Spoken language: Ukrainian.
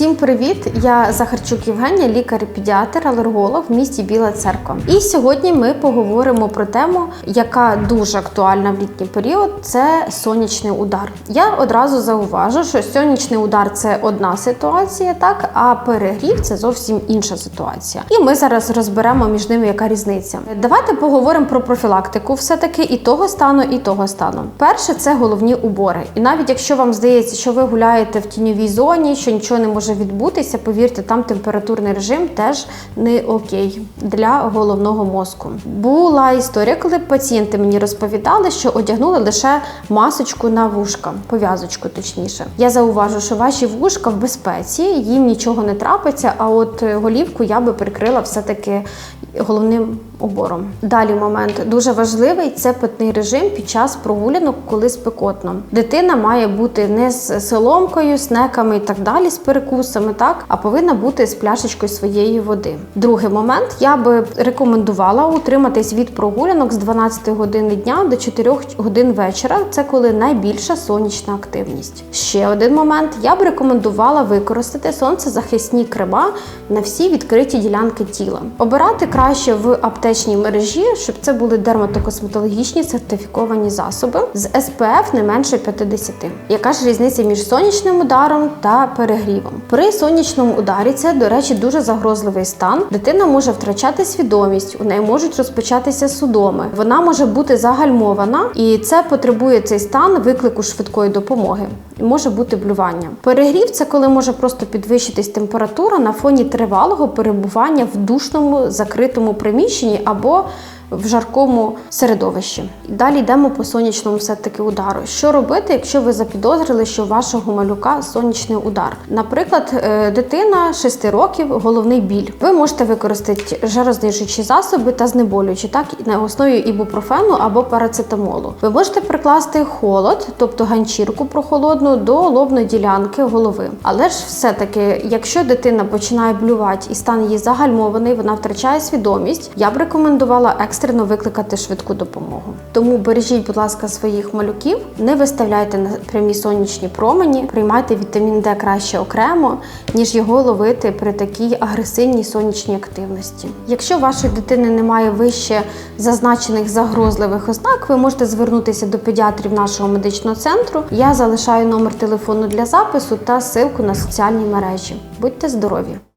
Всім привіт! Я Захарчук Євгенія, лікар-педіатр, алерголог в місті Біла Церква. І сьогодні ми поговоримо про тему, яка дуже актуальна в літній період це сонячний удар. Я одразу зауважу, що сонячний удар це одна ситуація, так а перегрів це зовсім інша ситуація. І ми зараз розберемо між ними, яка різниця. Давайте поговоримо про профілактику, все-таки і того стану, і того стану. Перше це головні убори. І навіть якщо вам здається, що ви гуляєте в тіньовій зоні, що нічого не може відбутися, повірте, там температурний режим теж не окей для головного мозку. Була історія, коли пацієнти мені розповідали, що одягнули лише масочку на вушка, пов'язочку точніше. Я зауважу, що ваші вушка в безпеці, їм нічого не трапиться. А от голівку я би прикрила все-таки головним убором. Далі момент дуже важливий це питний режим під час прогулянок, коли спекотно. Дитина має бути не з соломкою, снеками і так далі, з перекусами, так а повинна бути з пляшечкою своєї води. Другий момент я би рекомендувала утриматись від прогулянок з 12 години дня до 4 годин вечора. Це коли найбільша сонячна активність. Ще один момент я б рекомендувала використати сонцезахисні крема на всі відкриті ділянки тіла. Обирати краще в аптечній мережі, щоб це були дерматокосметологічні сертифіковані засоби з SPF не менше 50. Яка ж різниця між сонячним ударом та перегрівом? При сонячному ударі це, до речі, дуже загрозливий стан. Дитина може втрачати свідомість, у неї можуть розпочатися судоми. Вона може бути загальмована, і це потребує цей стан виклику швидкої допомоги. Може бути блювання. Перегрів це коли може просто підвищитись температура на фоні тривалого перебування в душному закритому приміщенні або в жаркому середовищі. Далі йдемо по сонячному все-таки удару. Що робити, якщо ви запідозрили, що у вашого малюка сонячний удар? Наприклад, е, дитина 6 років, головний біль. Ви можете використати жарознижуючі засоби та знеболюючі, так на основі ібупрофену або парацетамолу. Ви можете прикласти холод, тобто ганчірку прохолодну до лобної ділянки голови. Але ж все-таки, якщо дитина починає блювати і стан її загальмований, вона втрачає свідомість, я б рекомендувала екстрено викликати швидку допомогу. Тому бережіть, будь ласка, своїх малюків, не виставляйте на прямі сонячні промені, приймайте вітамін Д краще окремо, ніж його ловити при такій агресивній сонячній активності. Якщо вашої дитини немає вище зазначених загрозливих ознак, ви можете звернутися до педіатрів нашого медичного центру. Я залишаю номер телефону для запису та ссылку на соціальні мережі. Будьте здорові!